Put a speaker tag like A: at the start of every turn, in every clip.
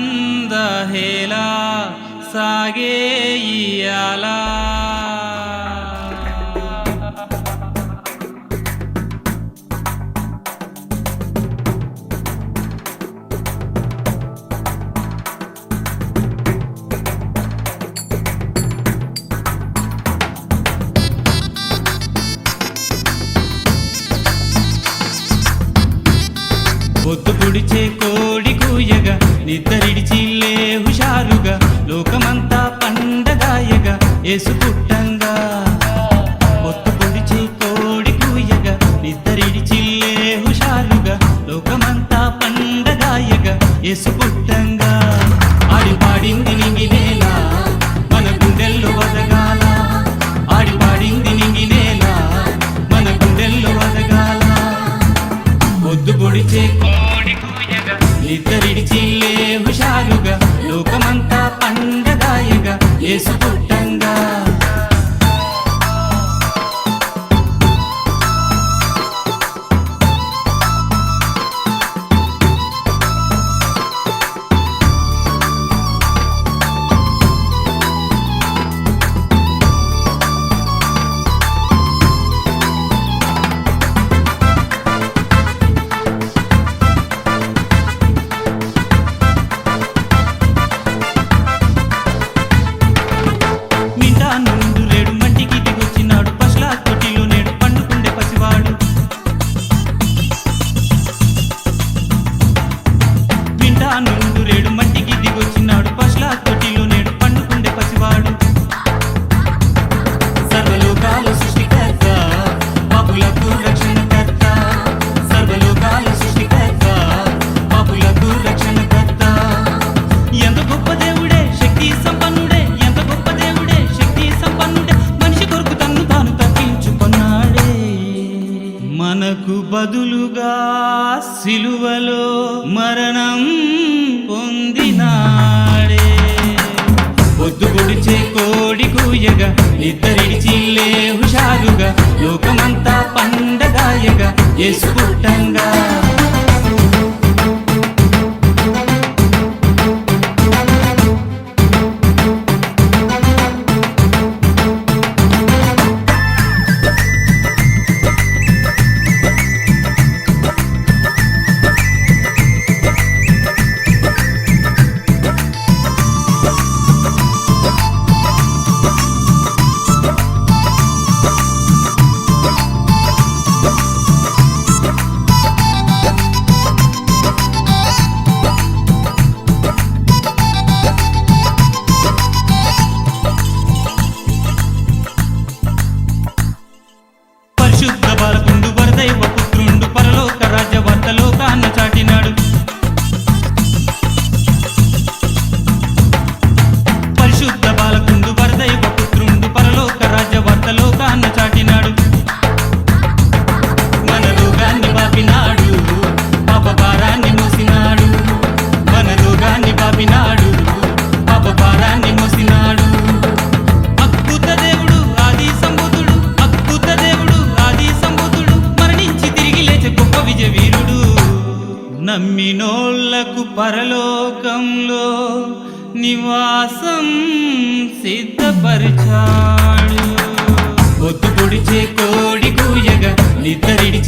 A: ಆನಂದ ಹೇಲ ಸಾಗೇಯಿಯಲ పొద్దు పుడిచే ఏసుకు మనకు బదులుగా సిలువలో మరణం పొందినాడే. పొద్దు పొడిచే కోడి కూయగా చిల్లే హుషాలుగ లోకమంతా పండగాయగా ఎసుకుంటంగా నమ్మినోళ్ళకు పరలోకంలో నివాసం సిద్ధపరిచాడు. పొద్దు పొడిచే కోడి కూయగా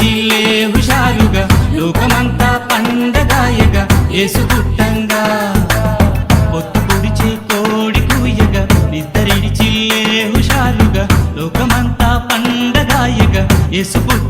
A: చీలే హుషారుగా లోకమంతా పండగాయగా ఏసు పుట్టంగా. పొద్దు పొడిచే కోడి కూయగా చీలే హుషారుగా లోకమంతా పండగాయగా ఏసు పుట్ట